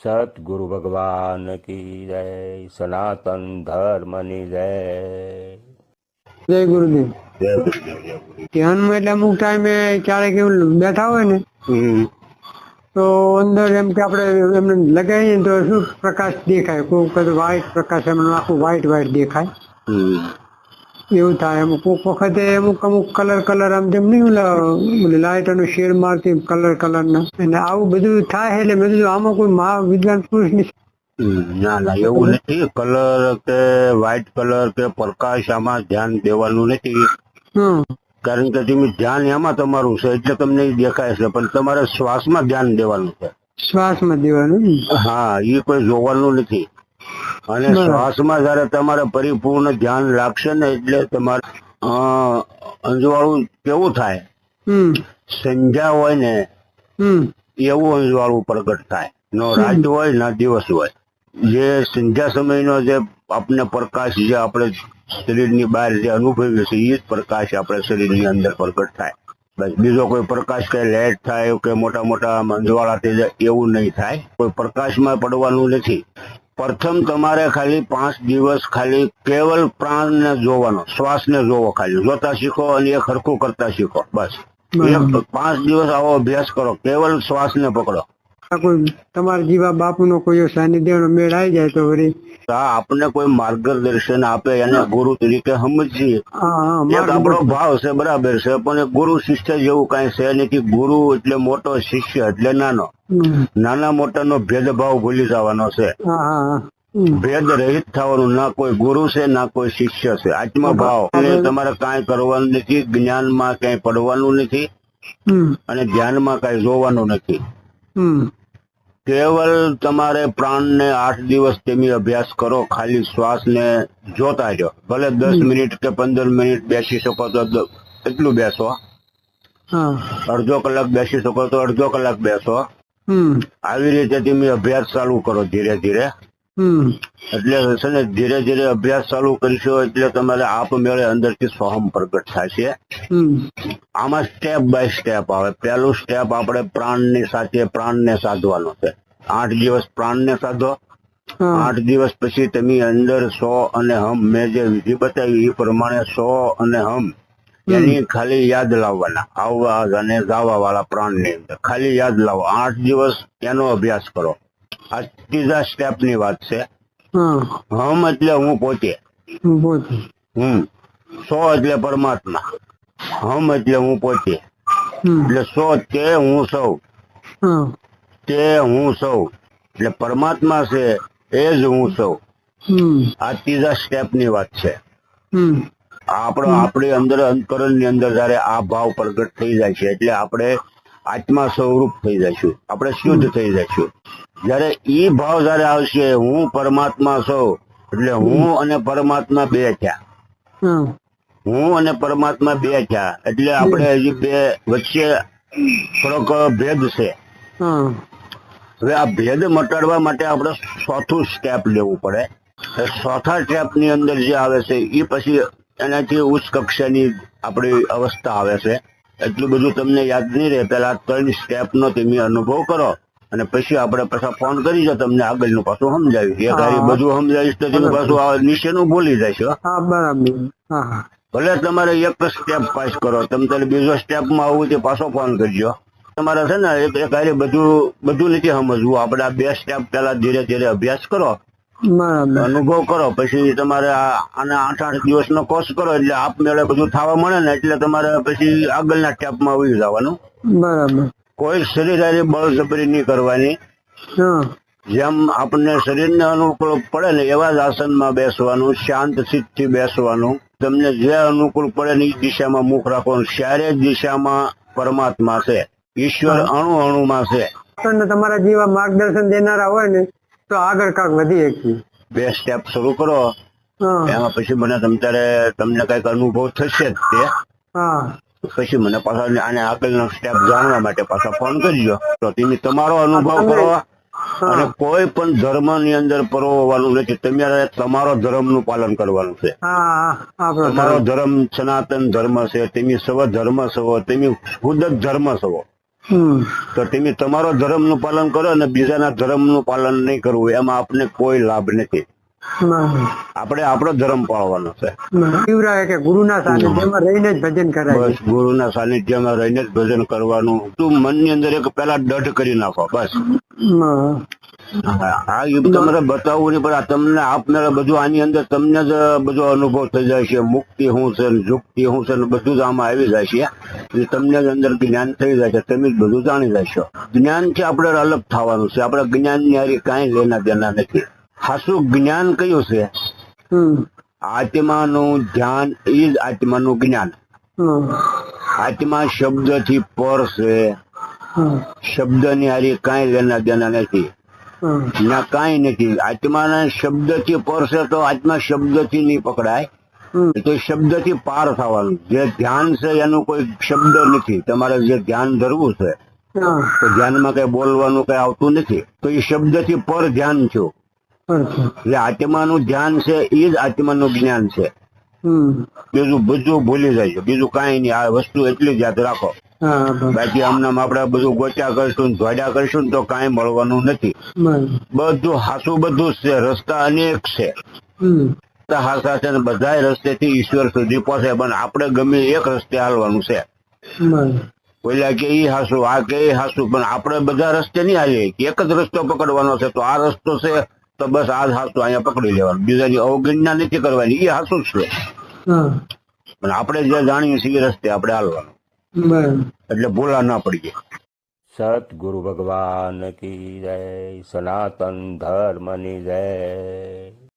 સતગુરુ ભગવાન કી જય સનાતન ધર્મની જય જય ગુરુદેવ ધ્યાનમાં એટલે અમુક ટાઈમે ક્યારેક એવું બેઠા હોય ને તો અંદર એમ કે આપણે એમને લગાવીએ તો શું પ્રકાશ દેખાય? કોઈ વખત વ્હાઈટ પ્રકાશ એમનું આખું વ્હાઈટ વ્હાઈટ દેખાય. એવું થાય અમુક વખતે અમુક અમુક કલર કલર આમ તેમ નહીં ઓલા લાઇટ અને શેડ મારતી કલર કલર ના. અને આવું બધું થાય એટલે મેં કીધું આમાં કોઈ મહા વિદ્વાન પુરુષની ના ના એવું નથી. કલર કે વ્હાઈટ કલર કે પ્રકાશ આમાં ધ્યાન દેવાનું નથી. કારણ કે તમે ધ્યાન એમાં તમારું છે એટલે તમને દેખાય છે પણ તમારે શ્વાસમાં ધ્યાન દેવાનું છે. શ્વાસમાં દેવાનું હા એ કોઈ જોવાનું નથી. અને શ્વાસ શ્વાસમાં જયારે તમારે પરિપૂર્ણ ધ્યાન લાગશે ને એટલે તમારે અંજવાળું કેવું થાય? સંધ્યા હોય ને એવું અંજવાળું પ્રગટ થાય. નો રાત હોય ના દિવસ હોય. જે સંધ્યા સમયનો જે આપણે પ્રકાશ જે આપણે શરીરની બહાર જે અનુભવીએ છીએ એ જ પ્રકાશ આપણે શરીરની અંદર પ્રગટ થાય. બસ બીજો કોઈ પ્રકાશ કે લાઇટ થાય કે મોટા મોટા મંજવાળા થઈ જાય એવું નહીં થાય. કોઈ પ્રકાશમાં પડવાનું નથી. પ્રથમ તમારે ખાલી પાંચ દિવસ ખાલી કેવલ પ્રાણને જોવાનો શ્વાસને જોવો ખાલી. જોતા શીખો અને એ ખરખું કરતા શીખો બસ. પાંચ દિવસ આવો અભ્યાસ કરો કેવલ શ્વાસને પકડો. આ કોઈ તમારા જીવા બાપુનો કોઈ સાનિધ્યનો મેળ આવી જાય તો વળી? આપણને કોઈ માર્ગદર્શન આપે એને ગુરુ તરીકે સમજીએ. આપણો ભાવ છે બરાબર છે પણ ગુરુ શિષ્ય જેવું કઈ છે નથી ગુરુ એટલે મોટો શિષ્ય એટલે નાનો. નાના નાના મોટાનો ભેદભાવ ભૂલી જવાનો છે. ભેદ રહિત થવાનું ના કોઈ ગુરુ છે ના કોઈ શિષ્ય છે. આત્મભાવ એટલે તમારે કાંઈ કરવાનું નથી જ્ઞાનમાં ક્યાંય પડવાનું નથી અને ધ્યાનમાં કાંઈ જોવાનું નથી. કેવલ તમારે પ્રાણને આઠ દિવસ તેમી અભ્યાસ કરો ખાલી શ્વાસને જોતા રહ્યો. ભલે દસ મિનિટ કે પંદર મિનિટ બેસી શકો તો એટલું બેસો. અડધો કલાક બેસી શકો તો અડધો કલાક બેસો. આવી રીતે તમે અભ્યાસ ચાલુ કરો ધીરે ધીરે. એટલે છે ને ધીરે ધીરે અભ્યાસ ચાલુ કરીશું એટલે તમારે આપમેળે અંદરથી સોહમ પ્રગટ થશે છે. આમાં સ્ટેપ બાય સ્ટેપ આવે. પહેલું સ્ટેપ આપણે પ્રાણની સાથે પ્રાણને સાધવાનો છે. આઠ દિવસ પ્રાણને સાધો. આઠ દિવસ પછી તમે અંદર સો અને હમ મેં જે વિધિ બતાવી એ પ્રમાણે સો અને હમ એની ખાલી યાદ લાવવાના. આવવા અને જવા વાળા પ્રાણની અંદર. ખાલી યાદ લાવો. આઠ દિવસ એનો અભ્યાસ કરો. આ ત્રીજા સ્ટેપની વાત છે. હા. હમ એટલે હું પોતે. પોતે. હમ. સો એટલે પરમાત્મા. હમ એટલે હું પોતે. એટલે સો તે હું સૌ. તે હું સૌ. એટલે પરમાત્મા છે એ જ હું સૌ. આ ત્રીજા સ્ટેપની વાત છે. આપણો આપણી અંદર અંતકરણની અંદર જયારે આ ભાવ પ્રગટ થઈ જાય છે એટલે આપણે આત્મા સ્વરૂપ થઈ જશું. આપણે શુદ્ધ થઈ જશું. જયારે ઈ ભાવ જયારે આવશે હું પરમાત્મા સૌ એટલે હું અને પરમાત્મા બે થયા. હું. અને પરમાત્મા બે થયા. એટલે આપણે હજી બે વચ્ચે થોડોક ભેદ છે. હવે આ ભેદ મટાડવા માટે આપણે ચોથું સ્ટેપ લેવું પડે. ચોથા સ્ટેપની અંદર જે આવે છે એ પછી એનાથી ઉચ્ચ કક્ષાની આપણી અવસ્થા આવે છે. એટલું બધું તમને યાદ નહીં રહે. પેલા આ ત્રણ સ્ટેપ નો તમે અનુભવ કરો અને પછી આપણે પાછા ફોન કરી તમને આગળનું પાછું સમજાવીશ એક હારી બધું સમજાવીશ તો તમે પાછું આ નીચેનું બોલી જશો હા. બરાબર. ભલે તમારે એક સ્ટેપ પાસ કરો તમે તારે બીજો સ્ટેપમાં આવું તે પાછો ફોન કરજો. તમારે છે ને એક એક બધું બધું નથી સમજવું. આપણે આ બે સ્ટેપ પેલા ધીરે ધીરે અભ્યાસ કરો. અનુભવ કરો. પછી તમારે આના આઠ આઠ દિવસનો કોર્સ કરો એટલે આપમેળે બધું થવા મળે ને એટલે તમારે પછી આગળના સ્ટેપમાં વહી જવાનું. બરાબર કોઈ શરીર બળજબરી નહીં કરવાની. જેમ આપણને શરીરને અનુકૂળ પડે ને એવા જ આસનમાં બેસવાનું શાંત ચિત્તથી બેસવાનું. તમને જે અનુકૂળ પડે ને એ દિશામાં મુખ રાખવાનું. ચારે દિશામાં પરમાત્મા છે. ઈશ્વર અણુ અણુમાં છે. તમારા જેવા માર્ગદર્શન દેનારા હોય ને તો આગળ કાંક વધી શકીએ. બે સ્ટેપ શરૂ કરો. એમાં પછી મને તમારે તમને કંઈક અનુભવ થશે જ તે. પછી મને પાછા આને આગળનો સ્ટેપ જાણવા માટે પાછા ફોન કરજો. તો તમે તમારો અનુભવ કરો. અને કોઈ પણ ધર્મની અંદર પરોવવાનું નથી. તમારે તમારો ધર્મનું પાલન કરવાનું છે. તમારો ધર્મ સનાતન ધર્મ છે તમે સવ ધર્મ સવો તમે ખુદ જ ધર્મ હમ તો તમે તમારો ધર્મનું પાલન કરો અને બીજાના ધર્મનું પાલન નહીં કરવું. એમાં આપને કોઈ લાભ નથી. આપણે આપણો ધર્મ પાળવાનો છે. કે ગુરુના સાનિધ્યમાં રહીને જ ભજન કરાય બસ ગુરુના સાનિધ્યમાં રહીને જ ભજન કરવાનું. તું મનની અંદર એક પેલા દઢ કરી નાખો બસ. આ એ તમારે બતાવવું નહીં પણ તમને આપનારા બધું આની અંદર તમને જ બધો અનુભવ થઈ જાય છે. મુક્તિ શું છે જુક્તિ હું શું છે ને બધું જ આમાં આવી જાય છે તમને જ અંદર જ્ઞાન થઈ જાય છે તમે જ બધું જાણી જશો જ્ઞાનથી આપણે અલગ થવાનું છે. આપણે જ્ઞાનની હારી કાંઈ લેના દેના નથી. હાસું જ્ઞાન કયું છે. આત્માનું ધ્યાન એ જ આત્માનું જ્ઞાન. આત્મા શબ્દથી પર છે. શબ્દની હારી કાંઈ લેના દેના નથી. ના કાંઈ નથી. આત્માના શબ્દથી પર છે તો આત્મા શબ્દથી નહીં પકડાય. તો શબ્દ શબ્દથી પાર થવાનું. જે ધ્યાન છે એનું કોઈ શબ્દ નથી. તમારે જે ધ્યાન ધરવું છે તો ધ્યાનમાં કઈ બોલવાનું કઈ આવતું નથી. તો એ શબ્દથી પર ધ્યાન છો. એટલે આત્માનું ધ્યાન છે એ જ આત્માનું જ્ઞાન છે. બીજું બધું ભૂલી જાય છે. બીજું કાંઈ નહીં. આ વસ્તુ એટલી જ યાદ રાખો. બાકી આમનામ આપણે બધું ગોચા કરશું ને ધોડ્યા કરશું તો કાંઈ મળવાનું નથી. બધું હાસું બધું છે રસ્તા અનેક છે. હાસા છે ને બધા રસ્તેથી ઈશ્વર સુધી પહોંચે પણ આપણે ગમે એક રસ્તે હાલવાનું છે. પેલા કે ઈ હાસુ આ કે ઈ હાસુ પણ આપણે બધા રસ્તે નહીં હાલીએ. એક જ રસ્તો પકડવાનો છે તો આ રસ્તો છે તો બસ આ જ હાસું અહીંયા પકડી લેવાનું. બીજાની અવગણના નથી કરવાની એ હાસુ જ છે. પણ આપણે જે જાણીએ છીએ એ રસ્તે આપણે હાલવાનું. એટલે ભૂલા ના પડીએ સતગુરુ ભગવાન કી જય સનાતન ધર્મની જય.